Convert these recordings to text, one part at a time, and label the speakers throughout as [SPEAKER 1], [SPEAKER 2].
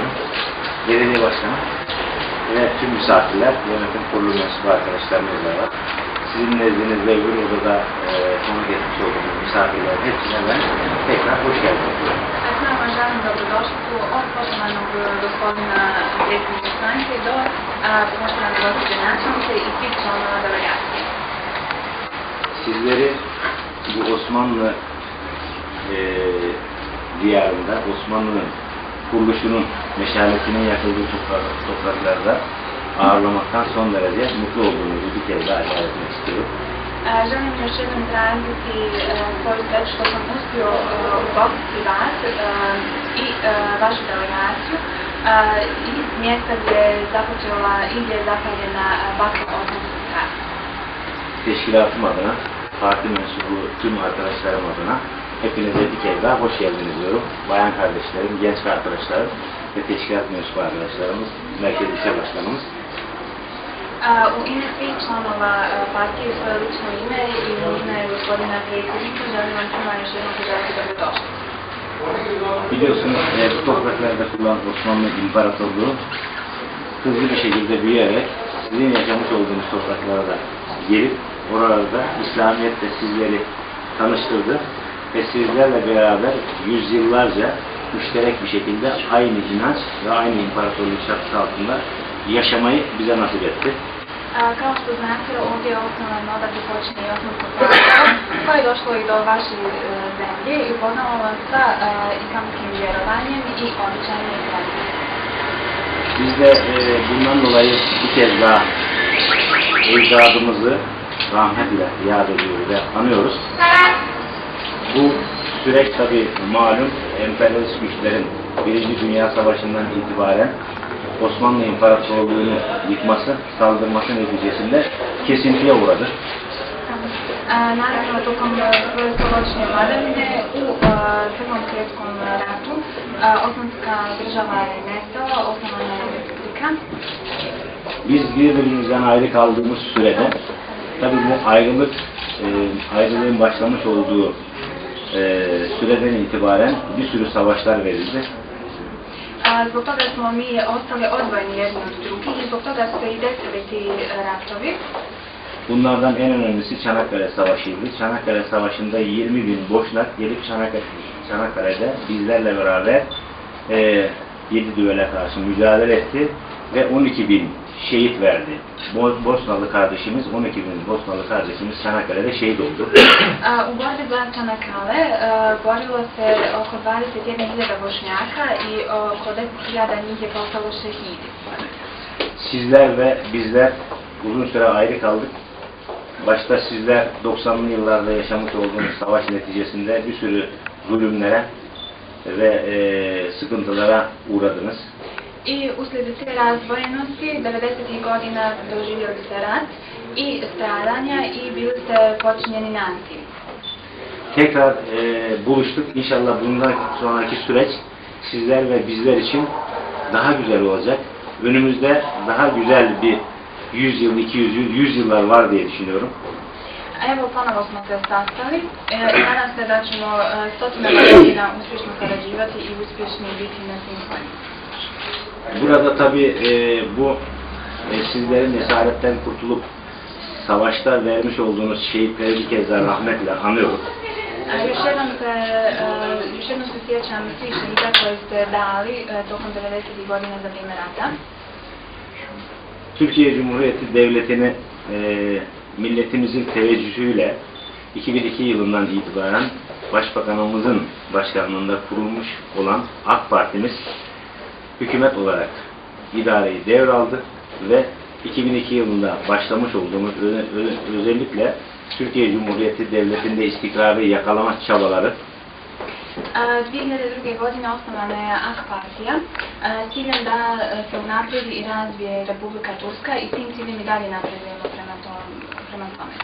[SPEAKER 1] Başkanı,
[SPEAKER 2] Belediye Başkanı ve tüm misafirler, yönetim kurulu mensubu arkadaşlarımız da var. Sizin nezdinizde öbür odada e, konuk etmiş olduğumuz misafirlerin hepsine ben tekrar hoş geldiniz
[SPEAKER 3] od poštovanog gospodina predsjednika stranke do a, poštovane gospođe načelnice i svih članova delegacije.
[SPEAKER 2] Sizleri bu Osmanlı e, diyarında, Osmanlı'nın kuruluşunun meşaletinin yakıldığı toprak, topraklarda ağırlamaktan son derece mutlu olduğumuzu bir kez daha ifade etmek istiyorum.
[SPEAKER 3] Uspio e, ugostiti vas e, i je započela i gdje je zapaljena e, bakla Osmanskog carstva.
[SPEAKER 2] Teşkilatım adına, parti mensubu tüm arkadaşlarım adına hepinize bir kez daha hoş geldiniz diyorum. Bayan kardeşlerim, genç arkadaşlarım ve teşkilat mensubu arkadaşlarımız, Merkez İlçe Başkanımız.
[SPEAKER 3] U svoje lično ime i u ime gospodina predsjednika želim vam svima još jednom poželjeti dobrodošli.
[SPEAKER 2] Biliyorsunuz e, bu topraklarda kurulan Osmanlı İmparatorluğu hızlı bir şekilde büyüyerek sizin yaşamış olduğunuz topraklara da gelip oralarda İslamiyet'le sizleri tanıştırdı ve sizlerle beraber yüzyıllarca müşterek bir şekilde aynı inanç ve aynı imparatorluk çatısı altında yaşamayı bize nasip etti.
[SPEAKER 3] Kao što znate, ovdje je osnovano da bi počne i osnovno pa je došlo i do vaše zemlje i upoznalo vas sa islamskim vjerovanjem i običajima i tradicijama.
[SPEAKER 2] Biz de e, bundan dolayı bir kez daha ecdadımızı rahmetle yad ediyoruz ve anıyoruz. Bu süreç tabi malum emperyalist güçlerin Birinci Dünya Savaşı'ndan itibaren Osmanlı İmparatorluğu'nu yıkması, saldırması neticesinde kesintiye uğradı.
[SPEAKER 3] Naravno, tokom e, svoje stoločne vladavine u Prvom svjetskom ratu Osmanska država je nestala, osnovana je republika.
[SPEAKER 2] Biz birbirimizden ayrı kaldığımız sürede tabi bu ayrılık e, ayrılığın başlamış olduğu süreden itibaren bir sürü savaşlar verildi.
[SPEAKER 3] A, Zbog toga smo mi ostali odvojeni jedni od drugih i zbog toga su se i desili ti e, ratovi.
[SPEAKER 2] Bunlardan en önemlisi Çanakkale Savaşı'ydı. Çanakkale Savaşı'nda 20 bin boşnak gelip Çanakkale, Çanakkale'de bizlerle beraber e, 7 düvele karşı mücadele etti ve 12 bin şehit verdi. Bo- Bosnalı kardeşimiz, 12 bin Bosnalı kardeşimiz Çanakkale'de şehit oldu.
[SPEAKER 3] U borbi za Čanakale borilo se oko 21.000 bošnjaka i oko 10.000 njih je postalo šehidi.
[SPEAKER 2] Sizler ve bizler uzun süre ayrı kaldık. Başta sizler 90'lı yıllarda yaşamış olduğunuz savaş neticesinde bir sürü zulümlere ve e, sıkıntılara uğradınız.
[SPEAKER 3] I uslijed te razdvojenosti 90. godina doživjeli ste rat i stradanja i bili ste počinjeni nasiljem.
[SPEAKER 2] Tekrar e, buluştuk. İnşallah bundan sonraki süreç sizler ve bizler için daha güzel olacak. Önümüzde daha güzel bir 100 yıl, 200 yıl, 100 yıllar var diye düşünüyorum.
[SPEAKER 3] Evo, ponovo smo se sastali e, i nadam se da ćemo e, stotinama godina uspješno sarađivati i uspješni biti na svim.
[SPEAKER 2] Burada tabi e, bu e, sizlerin esaretten kurtulup savaşta vermiş olduğunuz şehitleri bir kez daha rahmetle anıyoruz.
[SPEAKER 3] Još jednom se, e, još jednom se sjećam svih šehida koje ste dali e, tokom 90. godina za vrijeme rata.
[SPEAKER 2] Türkiye Cumhuriyeti Devleti'ni e, milletimizin teveccühüyle 2002 yılından itibaren Başbakanımızın başkanlığında kurulmuş olan AK Partimiz hükümet olarak idareyi devraldı ve 2002 yılında başlamış olduğumuz özellikle Türkiye Cumhuriyeti Devleti'nde istikrarı yakalama çabaları
[SPEAKER 3] E, 2002. godine osnovana je AK partija s ciljem da se unaprijedi i razvije Republika Turska i tim ciljem i dalje napredujemo prema, prema tome.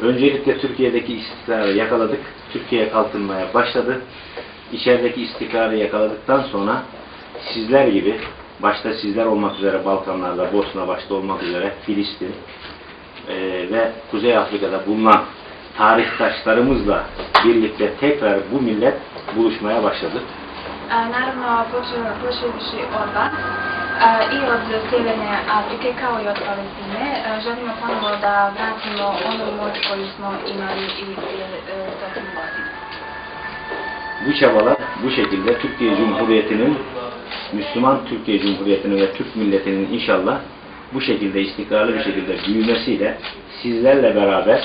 [SPEAKER 2] Öncelikle Türkiye'deki istikrarı yakaladık. Türkiye kalkınmaya başladı. İçerideki istikrarı yakaladıktan sonra sizler gibi, başta sizler olmak üzere Balkanlarda, Bosna başta olmak üzere Filistin eee, ve Kuzey Afrika'da bulunan tarihtaşlarımızla birlikte tekrar bu millet buluşmaya başladı.
[SPEAKER 3] E, Naravno, počevši od vas e, i od Sjeverne Afrike kao i od Palestine, e, želimo ponovo da vratimo onu moć koju smo imali i e, stotinu godina.
[SPEAKER 2] Bu çabalar bu şekilde Türkiye Cumhuriyeti'nin, Müslüman Türkiye Cumhuriyeti'nin ve Türk milletinin inşallah bu şekilde istikrarlı bir şekilde büyümesiyle sizlerle beraber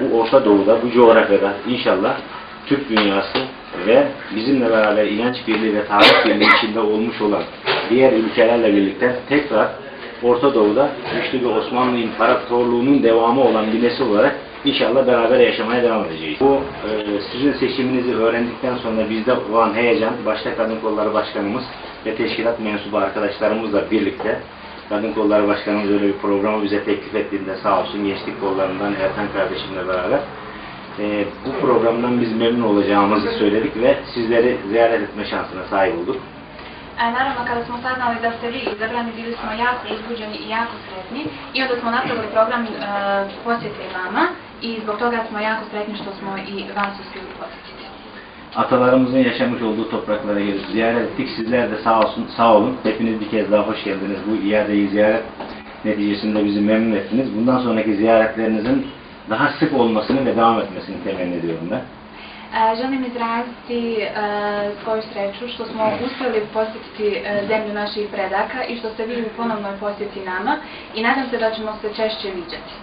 [SPEAKER 2] bu Orta Doğu'da, bu coğrafyada inşallah Türk dünyası ve bizimle beraber inanç birliği ve tarih birliği içinde olmuş olan diğer ülkelerle birlikte tekrar Orta Doğu'da güçlü bir Osmanlı İmparatorluğu'nun devamı olan bir nesil olarak inşallah beraber yaşamaya devam edeceğiz. Bu e, sizin seçiminizi öğrendikten sonra bizde olan heyecan, başta Kadın Kolları Başkanımız ve teşkilat mensubu arkadaşlarımızla birlikte Kadın Kolları Başkanımız öyle bir programı bize teklif ettiğinde sağ olsun Gençlik Kollarından Ertan kardeşimle beraber e, bu programdan biz memnun olacağımızı söyledik ve sizleri ziyaret etme şansına sahip olduk.
[SPEAKER 3] E, Naravno, kada smo saznali da ste vi izabrani, bili smo jako uzbuđeni i jako sretni i onda smo napravili program e, posjete vama i zbog toga smo jako sretni što smo i vas uspjeli posjetiti.
[SPEAKER 2] Atalarımızın yaşamış olduğu topraklara gelip ziyaret ettik. Sizler de sağ olsun, sağ olun. Hepiniz bir kez daha hoş geldiniz. Bu iadeyi ziyaret neticesinde bizi memnun ettiniz. Bundan sonraki ziyaretlerinizin daha sık olmasını ve devam etmesini temenni ediyorum ben.
[SPEAKER 3] E, Želim izraziti e, svoju sreću što smo uspjeli posjetiti e, zemlju naših predaka i što ste vi u ponovnoj posjeti nama i nadam se da ćemo se češće viđati.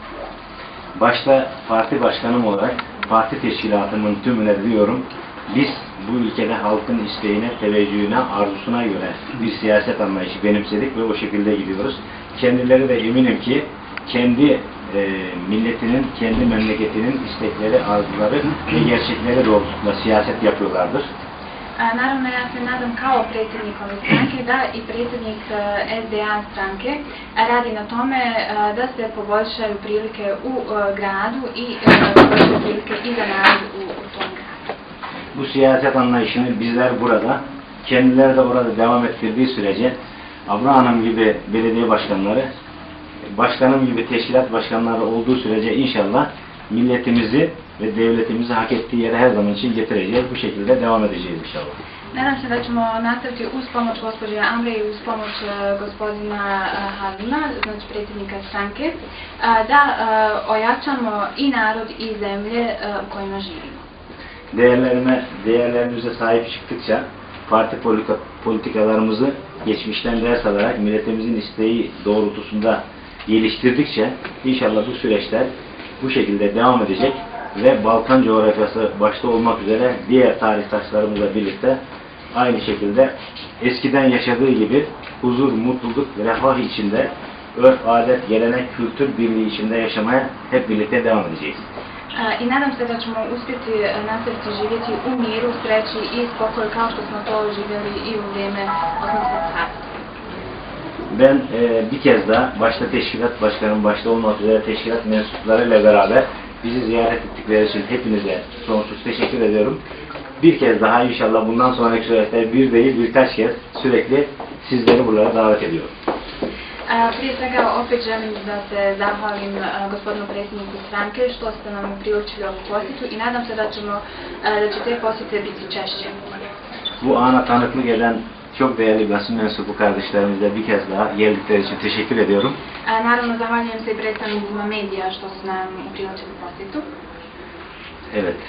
[SPEAKER 2] Başta parti başkanım olarak parti teşkilatımın tümüne diyorum. Biz bu ülkede halkın isteğine, teveccühüne, arzusuna göre bir siyaset anlayışı benimsedik ve o şekilde gidiyoruz. Kendileri de eminim ki kendi e, milletinin, kendi memleketinin istekleri, arzuları ve gerçekleri doğrultusunda siyaset yapıyorlardır.
[SPEAKER 3] Naravno, ja se nadam kao predsjednikove stranke da i predsjednik e, SDA stranke radi na tome e, da se poboljšaju prilike u e, gradu i poboljšaju prilike i za narod u, u tom gradu.
[SPEAKER 2] Bu siyaset anlayışını bizler burada, kendileri de orada devam ettirdiği sürece Abra Hanım gibi belediye başkanları, başkanım gibi teşkilat başkanları olduğu sürece inşallah milletimizi ve devletimizi hak ettiği yere her zaman için getireceğiz. Bu şekilde devam edeceğiz inşallah.
[SPEAKER 3] Nadam se da ćemo nastaviti uz pomoć gospođe Amre i uz pomoć e, gospodina e, Haruna, znači predsjednika stranke, e, da e, ojačamo i narod i zemlje e, u kojima živimo.
[SPEAKER 2] Değerlerime, değerlerimize sahip çıktıkça parti polika- politikalarımızı geçmişten ders alarak milletimizin isteği doğrultusunda geliştirdikçe inşallah bu süreçler bu şekilde devam edecek ve Balkan coğrafyası başta olmak üzere diğer tarihtaşlarımızla birlikte aynı şekilde eskiden yaşadığı gibi huzur, mutluluk, refah içinde örf, adet, gelenek, kültür birliği içinde yaşamaya hep birlikte devam edeceğiz.
[SPEAKER 3] I nadam se da ćemo uspjeti nastaviti živjeti u miru, sreći i spokoju kao što smo to živjeli i u vrijeme Osmanskog carstva.
[SPEAKER 2] Ben e, bir kez daha başta teşkilat başkanım başta olmak üzere teşkilat mensuplarıyla beraber bizi ziyaret ettikleri için hepinize sonsuz teşekkür ediyorum. Bir kez daha inşallah bundan sonraki süreçte bir değil birkaç kez sürekli sizleri buralara davet ediyorum.
[SPEAKER 3] E, Prije svega opet želim da se zahvalim e, gospodinu predsjedniku stranke što ste nam priučili ovu posjetu i nadam se da ćemo e, da će te posjete biti češće.
[SPEAKER 2] Bu ana tanıklık eden çok değerli basın mensubu kardeşlerimize bir kez daha geldikleri için teşekkür ediyorum.
[SPEAKER 3] E, Naravno zahvaljujem se i predstavnicima medija što su nam priučili posjetu.
[SPEAKER 2] Evet.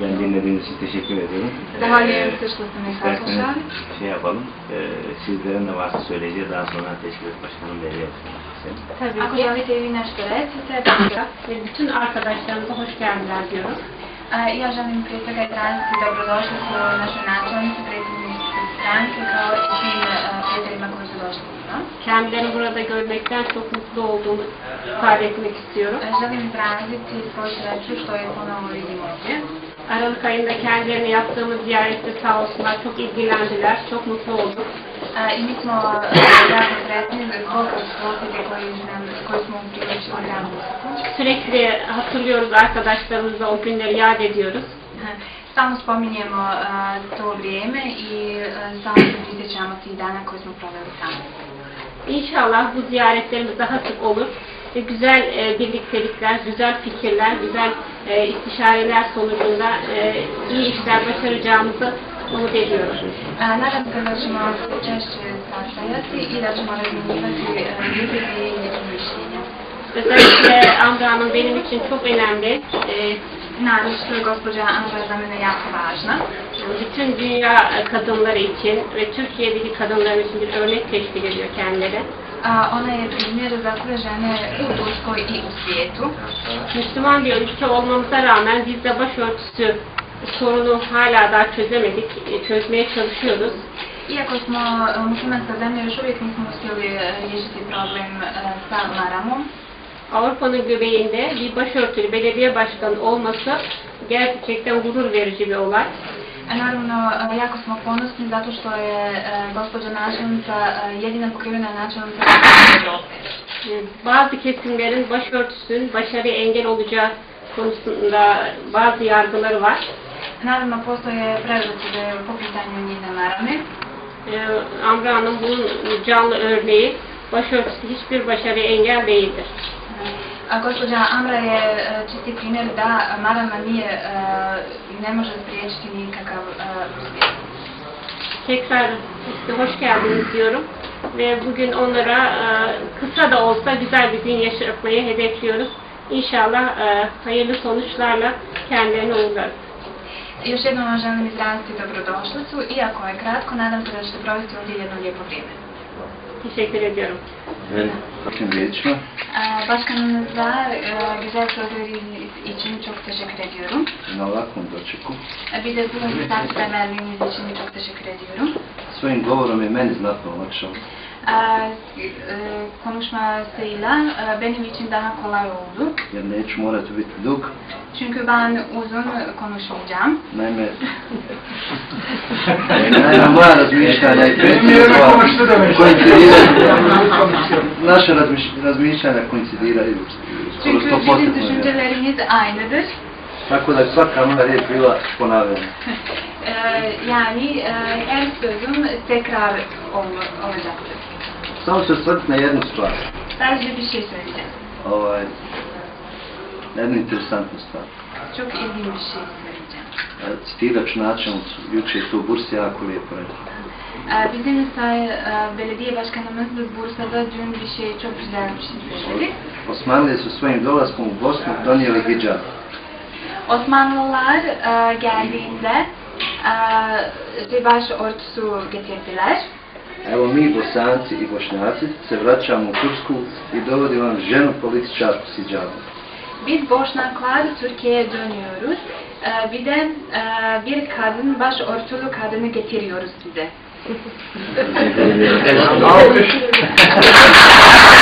[SPEAKER 2] Ben dinlediğiniz için teşekkür ediyorum.
[SPEAKER 3] Zahvaljujem se što ste me
[SPEAKER 2] İsterseniz
[SPEAKER 3] saslušali.
[SPEAKER 2] şey yapalım. E, sizlerin de varsa söyleyeceği daha sonra teşkilat başkanım yapsın.
[SPEAKER 4] Tabii
[SPEAKER 3] Ako
[SPEAKER 4] ki.
[SPEAKER 3] želite i vi nešto
[SPEAKER 4] Ve bütün arkadaşlarımıza hoş geldiler diyorum.
[SPEAKER 3] E, ja želim prije svega izraziti dobrodošlicu našoj načelnici, predsjednici stranke kao i svim e, s nama.
[SPEAKER 4] Kendilerini burada görmekten çok mutlu olduğumu ifade etmek istiyorum.
[SPEAKER 3] Želim izraziti svoju sreću što je ponovo vidim ovdje.
[SPEAKER 4] Aralık ayında kendilerine yaptığımız ziyarette sağ olsunlar çok ilgilendiler. Çok mutlu olduk.
[SPEAKER 3] I mi smo jako sretni zbog koji, nam, koji smo upriličili Rambusu.
[SPEAKER 4] Sürekli hatırlıyoruz arkadaşlarımızla o günleri yad ediyoruz.
[SPEAKER 3] Stalno spominjemo e, to vrijeme i e, stalno se prisjećamo tih dana koje smo proveli tamo.
[SPEAKER 4] İnşallah bu ziyaretlerimiz daha sık olur ve güzel e, birliktelikler, güzel fikirler, güzel e, istişareler sonucunda e, iyi işler başaracağımızı umut ediyoruz.
[SPEAKER 3] E, Nadam se da ćemo češće sastajati i da ćemo razmjenjivati e, neke ideje i mišljenja.
[SPEAKER 4] Özellikle Amra Hanım benim için çok önemli. E,
[SPEAKER 3] Naravno što je gospođa Andra za mene jako važna.
[SPEAKER 4] bütün dünya kadınları için ve Türkiye'deki kadınlar için bir örnek teşkil ediyor kendileri.
[SPEAKER 3] Ona je primjer za sve žene u Turskoj i u svijetu.
[SPEAKER 4] Müslüman bir ülke olmamıza rağmen biz de başörtüsü sorunu hala daha çözemedik. E, Çözmeye çalışıyoruz.
[SPEAKER 3] Iako smo e, muslimanska zemlja, još uvijek nismo uspjeli e, riješiti problem sa maramom.
[SPEAKER 4] Avrupa'nın göbeğinde bir başörtülü belediye başkanı olması gerçekten gurur verici bir olay.
[SPEAKER 3] A Naravno, e, jako smo ponosni zato što je e, gospođa načelnica e, jedina pokrivena načelnica.
[SPEAKER 4] E, Bazı kesimlerin başörtüsünün başarıya engel olacağı konusunda bazı yargıları var.
[SPEAKER 3] Naravno, postoje predrasude po pitanju njene marame.
[SPEAKER 4] E, Amra Hanım bunun canlı örneği. Başörtüsü hiçbir başarıya engel değildir.
[SPEAKER 3] Gospođa Amra je e, čisti primjer da marama nije, e, ne može spriječiti nikakav e, uspjeh.
[SPEAKER 4] Tekrar işte hoş geldiniz diyorum. Ve bugün onlara kısa da olsa güzel bir gün yaşatmayı hedefliyoruz. İnşallah hayırlı sonuçlarla kendilerini uğurlarız.
[SPEAKER 3] Još jednom vam želim izraziti dobrodošlicu, iako je kratko, nadam se da ćete provesti ovdje jedno lijepo vrijeme.
[SPEAKER 4] Teşekkür ediyorum.
[SPEAKER 5] Ben bakın riječima.
[SPEAKER 3] E, Başkanınıza e, güzel sözleriniz için çok teşekkür ediyorum.
[SPEAKER 5] na ovakvom dočeku.
[SPEAKER 3] E, Bir de bu misafirler verdiğiniz için çok teşekkür ediyorum.
[SPEAKER 5] Svojim govorom je meni znatno olakšao.
[SPEAKER 3] Konuşmasıyla e, benim için daha kolay oldu.
[SPEAKER 5] Jer neću morati biti dug.
[SPEAKER 3] Çünkü ben uzun konuşmayacağım.
[SPEAKER 5] Naime, naime moja razmišljanja i
[SPEAKER 1] demek.
[SPEAKER 5] koincidiraju. Razmiš- razmišljanja koincidiraju.
[SPEAKER 3] Çünkü
[SPEAKER 5] 100%
[SPEAKER 3] sizin düşünceleriniz aynıdır.
[SPEAKER 5] Tako da je svaka moja riječ bila ponavljana.
[SPEAKER 3] E, yani e, her sözüm tekrar ol- olacaktır.
[SPEAKER 5] Samo se osvrti na jednu stvar.
[SPEAKER 3] Sadece bir şey söyleyeceğim.
[SPEAKER 5] Ovaj, na jednu interesantnu stvar.
[SPEAKER 3] Çok ilginç bir şey söyleyeceğim.
[SPEAKER 5] E, Citirat ću načelnicu, jučer je to u Bursi jako lijepo rekla.
[SPEAKER 3] E, Bizim say, e, belediye başkanımız Bursa'da dün bir şey çok güzel bir şey söyledi.
[SPEAKER 5] Osmanlije su svojim dolaskom u Bosnu donijeli hijab.
[SPEAKER 3] Osmanlılar e, geldiğinde e, baş örtüsü getirdiler.
[SPEAKER 5] Evo mi Bosanci i Bošnjaci se vraćamo u Tursku i dovodimo vam ženu političarku s hijabom.
[SPEAKER 3] Biz Boşnaklar Türkiye'ye dönüyoruz. E, bir de e, bir kadın, baş örtülü kadını getiriyoruz size.
[SPEAKER 1] Alkış.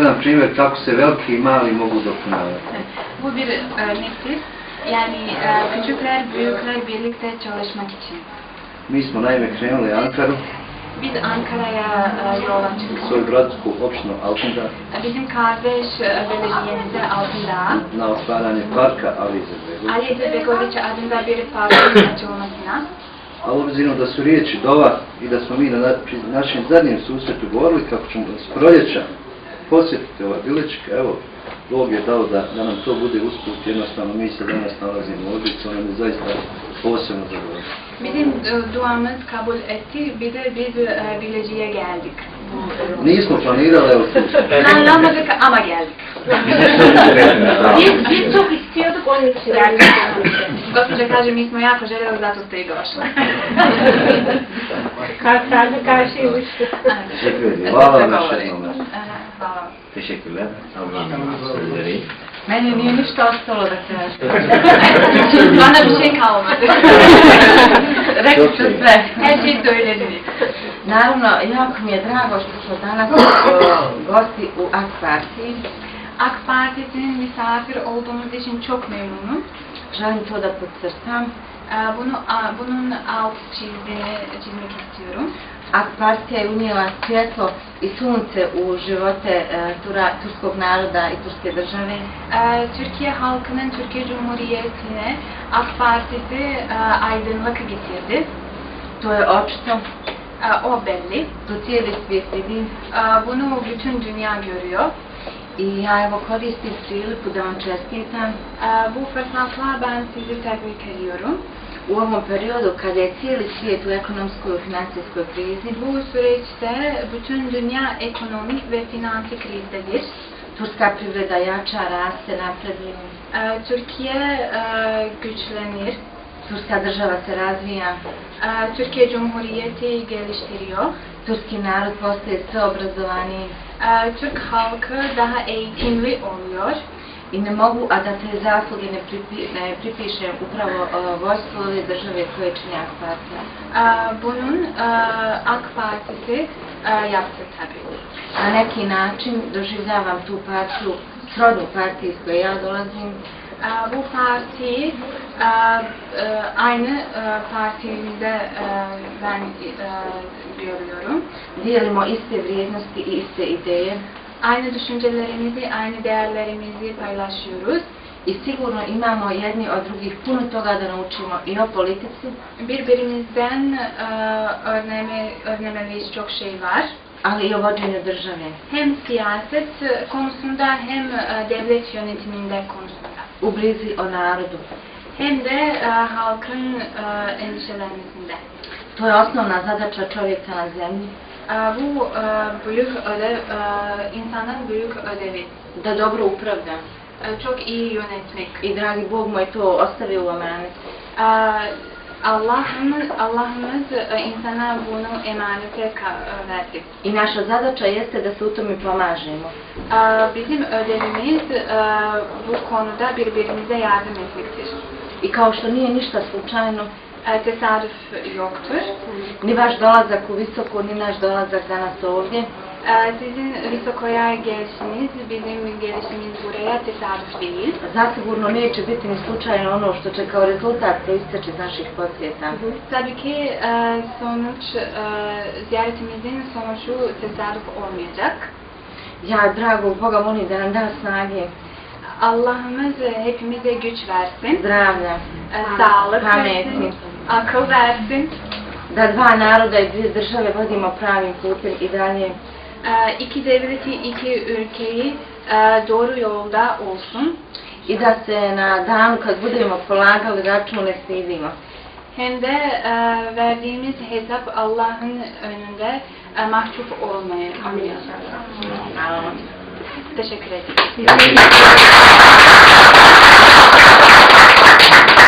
[SPEAKER 5] jedan primjer kako se veliki i mali mogu dopunjavati.
[SPEAKER 3] Bu bir örnektir. Yani e, küçükler, büyükler birlikte çalışmak için.
[SPEAKER 5] Mi smo naime krenuli Ankaru,
[SPEAKER 3] Biz Ankara'ya e, yola çıktık.
[SPEAKER 5] svoju gradsku opštinu Altunda,
[SPEAKER 3] Bizim kardeş e, belediyemize Altındağ,
[SPEAKER 5] na otvaranje parka Ali Izetbegović.
[SPEAKER 3] Ali Izetbegović adında bir parkın açılmasına.
[SPEAKER 5] A obzirom da su riječi dova i da smo mi na našem zadnjem susretu govorili kako ćemo s proljeća posjetiti ova bilečka, evo, Bog je dao da, da nam to bude usput, jednostavno mi se danas nalazimo ovdje, to nam je zaista posebno zadovoljstvo.
[SPEAKER 3] Bizim e, duamız kabul etti. Bir de biz e, Bilecik'e geldik.
[SPEAKER 5] Nismo planirali, evo tu smo.
[SPEAKER 3] Planlamadık ama geldik.
[SPEAKER 4] Biz, biz çok istiyorduk onun için geldik.
[SPEAKER 3] Gospođa kaže, mi smo jako željeli, zato ste i došli.
[SPEAKER 4] Kalplerde karşıya uçtu.
[SPEAKER 5] Teşekkür ederim.
[SPEAKER 3] Hvala
[SPEAKER 5] Hvala vam Teşekkürler. Allah'ın sözleri.
[SPEAKER 6] Meni nije ništa ostalo da kažem.
[SPEAKER 3] Bana bir şey kalmadı.
[SPEAKER 6] Sve.
[SPEAKER 3] Her şey söylediniz.
[SPEAKER 6] Naravno, jako mi je drago što smo danas o, gosti u Akvarci.
[SPEAKER 3] AK Partisi'nin misafir olduğumuz için çok memnunum.
[SPEAKER 6] Želim to da podcrtam.
[SPEAKER 3] Ee, Bunu, bunun alt çizdiğini çizmek istiyorum.
[SPEAKER 6] AK partija je unijela svjetlo i sunce u živote e, tura, turskog naroda i turske države.
[SPEAKER 3] Ee, Türkiye halkının Türkiye Cumhuriyeti'ne AK Partisi e, aydınlık getirdi.
[SPEAKER 6] To je očito,
[SPEAKER 3] O belli.
[SPEAKER 6] to cijeli svijet vidi.
[SPEAKER 3] Bunu bütün dünya görüyor.
[SPEAKER 6] I ja evo koristim priliku da vam čestitam
[SPEAKER 3] Bu fırsatla ben sizi tebrik ediyorum.
[SPEAKER 6] U ovom periodu kada je cijeli svijet u ekonomskoj i financijskoj krizi.
[SPEAKER 3] Bu süreçte bütün dünya ekonomik ve finansi krizdedir.
[SPEAKER 6] Turska privreda jača, raste, napreduje.
[SPEAKER 3] Türkiye güçlenir.
[SPEAKER 6] Turska država se razvija.
[SPEAKER 3] Türkiye Cumhuriyeti geliştiriyor.
[SPEAKER 6] Turski narod postaje sve obrazovaniji.
[SPEAKER 3] Türk halkı daha eğitimli oluyor.
[SPEAKER 6] I ne mogu, a da te zasluge ne, pripi, ne pripišem upravo uh, vojstvu ove države koje čini AK partija.
[SPEAKER 3] Ee, Bunun e, AK Partisi e, yaptı tabii.
[SPEAKER 6] Na neki način doživljavam tu partiju, srodnu partiju iz koje ja dolazim,
[SPEAKER 3] Ee, Bu partiyi e, e, aynı e, e, ben e, görüyorum.
[SPEAKER 6] dijelimo iste vrijednosti i iste ideje
[SPEAKER 3] Aynı düşüncelerimizi, aynı değerlerimizi paylaşıyoruz.
[SPEAKER 6] i sigurno imamo jedni od drugih puno toga da naučimo i o politici,
[SPEAKER 3] Birbirimizden e, öğrenme, öğrenmeliyiz çok şey var.
[SPEAKER 6] ali i o vođenju države.
[SPEAKER 3] Hem siyaset konusunda hem e, devlet yönetiminde konusunda.
[SPEAKER 6] U brizi o narodu.
[SPEAKER 3] Hem de e, halkın e, endişelenmesinde.
[SPEAKER 6] To je osnovna zadaća čovjeka na zemlji,
[SPEAKER 3] E, Bu e, büyük ödev, e, insanın büyük ödevi.
[SPEAKER 6] da dobro upravlja.
[SPEAKER 3] E, Çok iyi yönetmek.
[SPEAKER 6] I dragi Bog mu je to ostavio u amanet.
[SPEAKER 3] E, Allah'ımız, Allah'ımız insana bunu emanete verdi.
[SPEAKER 6] I naša zadaća jeste da se u tome pomažemo.
[SPEAKER 3] Bizim ödevimiz bu konuda birbirimize yardım etmektir.
[SPEAKER 6] I kao što nije ništa slučajno,
[SPEAKER 3] E, Tesadüf yoktur.
[SPEAKER 6] ni vaš dolazak u visoko, ni naš dolazak danas ovdje,
[SPEAKER 3] Sizin Visoko'ya gelişiniz, bizim gelişimiz buraya tesadüf değil.
[SPEAKER 6] zasigurno neće biti ni slučajno ono što će kao rezultat proisteći iz naših posjeta.
[SPEAKER 3] Tabii ki e, sonuç, e, ziyaretimizin sonucu tesadüf olmayacak.
[SPEAKER 6] Ja, dragog Boga, molim da nam da snage,
[SPEAKER 3] Allah'ımız hepimize güç versin,
[SPEAKER 6] zdravlja,
[SPEAKER 3] sağlık
[SPEAKER 6] pameti,
[SPEAKER 3] akıl versin.
[SPEAKER 6] da dva naroda i dvije države vodimo pravim putem i dalje.
[SPEAKER 3] E, iki devleti, iki ülkeyi e, doğru yolda olsun.
[SPEAKER 6] I da se na danu kad budemo polagali račun ne stidimo.
[SPEAKER 3] Hem de e, verdiğimiz hesap Allah'ın önünde e, mahcup olmayın.
[SPEAKER 6] Hvala.
[SPEAKER 3] Teşekkür ederim.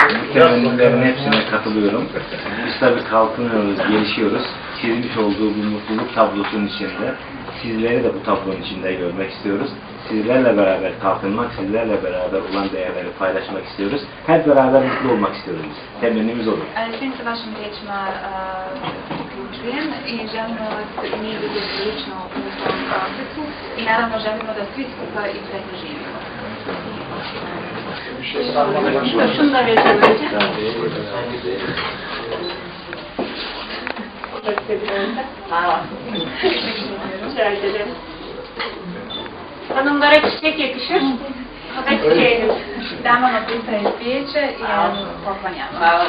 [SPEAKER 2] Temennilerin hepsine katılıyorum. Biz tabii kalkınıyoruz, gelişiyoruz. Çizmiş olduğu bu mutluluk tablosunun içinde sizleri de bu tablonun içinde görmek istiyoruz. Sizlerle beraber kalkınmak, sizlerle beraber olan değerleri paylaşmak istiyoruz. Hep beraber mutlu olmak istiyoruz. Temennimiz olur.
[SPEAKER 3] E, Svim se vašim riječima uključujem i želimo vas mi vidjeti lično u tom procesu.
[SPEAKER 1] Bir şey başlayalım.
[SPEAKER 4] Şunu da vereceğim önce. Hanımlara çiçek yakışır. Hadi çiçeğiniz.
[SPEAKER 3] Damo na pristaje svijeće i vam poklanjamo.
[SPEAKER 6] Hvala.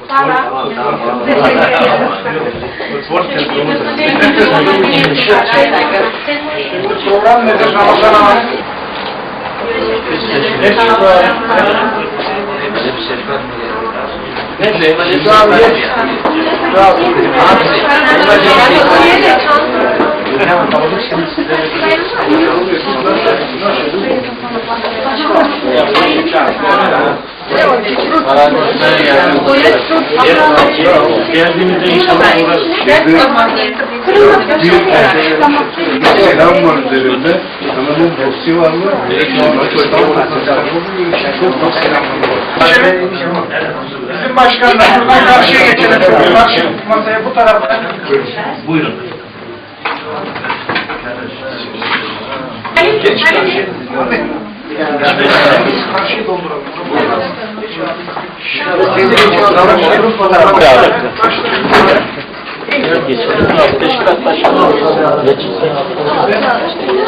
[SPEAKER 2] Fotoğraf almasını isterseniz.
[SPEAKER 4] Şöyle,
[SPEAKER 2] Güzel.
[SPEAKER 4] şöyle
[SPEAKER 1] Evet.
[SPEAKER 4] çevirin.
[SPEAKER 7] Hazır mıyız? Tamam.
[SPEAKER 4] Tamam.
[SPEAKER 1] Program nedir Ramazan abi? Geç Geç abi geç. Bravo.
[SPEAKER 2] Geldiğimizde inşallah uğrarız.
[SPEAKER 1] Selam var üzerinde. Hanımın dosya var mı? Çok selam var. Bizim başkanlar buradan karşıya geçelim. Bak şimdi masaya bu tarafa.
[SPEAKER 2] Buyurun.
[SPEAKER 1] Geç karşıya. Karşıyı dolduralım.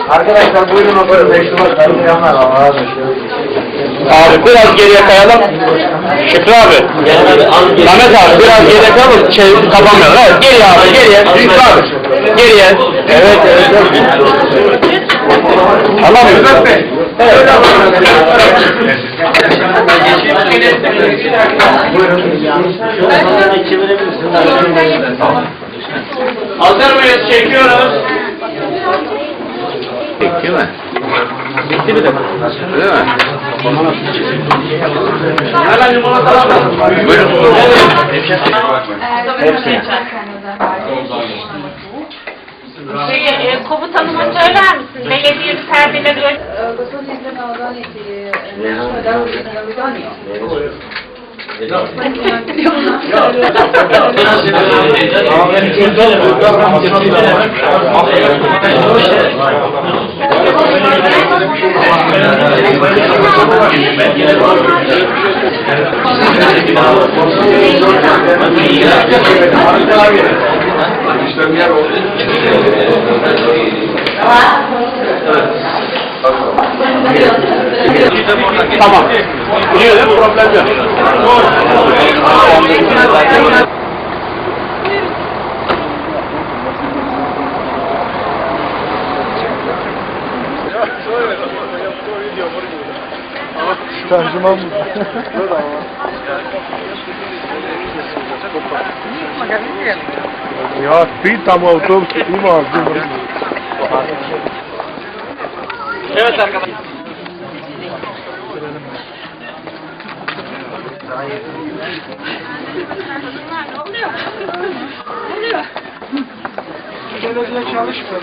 [SPEAKER 1] Arkadaşlar buyurun oturun. Meşrubat tanımayanlar var.
[SPEAKER 7] Abi biraz geriye kayalım. Şükrü abi. Mehmet abi biraz geriye kayalım. Şey kapanmıyor. Evet geriye abi geriye. Şükrü abi. Geriye. Evet evet. Tamam?
[SPEAKER 1] Mehmet Bey.
[SPEAKER 2] Hazır mıyız? Çekiyoruz.
[SPEAKER 7] Değil mi? Bitti mi de? Değil mi?
[SPEAKER 2] Hemen limonatalar. Buyurun.
[SPEAKER 4] Şey, e, komutanıma söyler misin? Belediye perdeleri что
[SPEAKER 3] меру. Tamam. Girelim problem yok. Tercüman bu. Magazin mi
[SPEAKER 1] geldi? Yer oldu.
[SPEAKER 7] Tamam. Biliyorum problem yok.
[SPEAKER 1] Tercüman mı? Ya bir tam otobüs değil ağzı.
[SPEAKER 7] Evet arkadaşlar.
[SPEAKER 1] Belediye çalışmıyor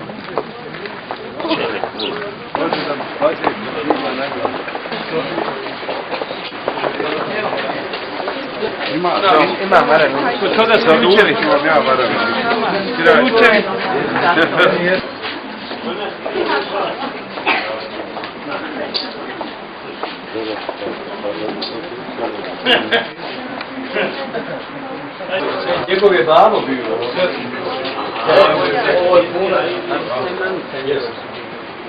[SPEAKER 1] Ima, ima Maran. Kod toga se učevi. Učevi. Učevi. Učevi. Učevi. Njegov je davo bio.
[SPEAKER 6] Ovo je puno.
[SPEAKER 7] Ovo je puno.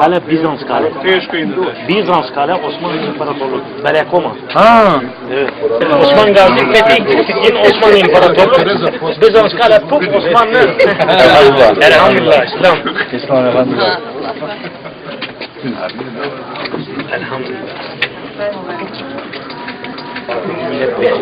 [SPEAKER 7] kale
[SPEAKER 1] Bizans kale.
[SPEAKER 7] Bizans kale Osmanlı İmparatorluğu. Belekoma.
[SPEAKER 1] Ha.
[SPEAKER 7] Evet. Osman Gazi Fethi Küçük'ün Osmanlı İmparatorluğu. Bizans kale Puk Osmanlı. Elhamdülillah. Elhamdülillah. İslam. İslam elhamdülillah. Elhamdülillah.
[SPEAKER 8] лет 20.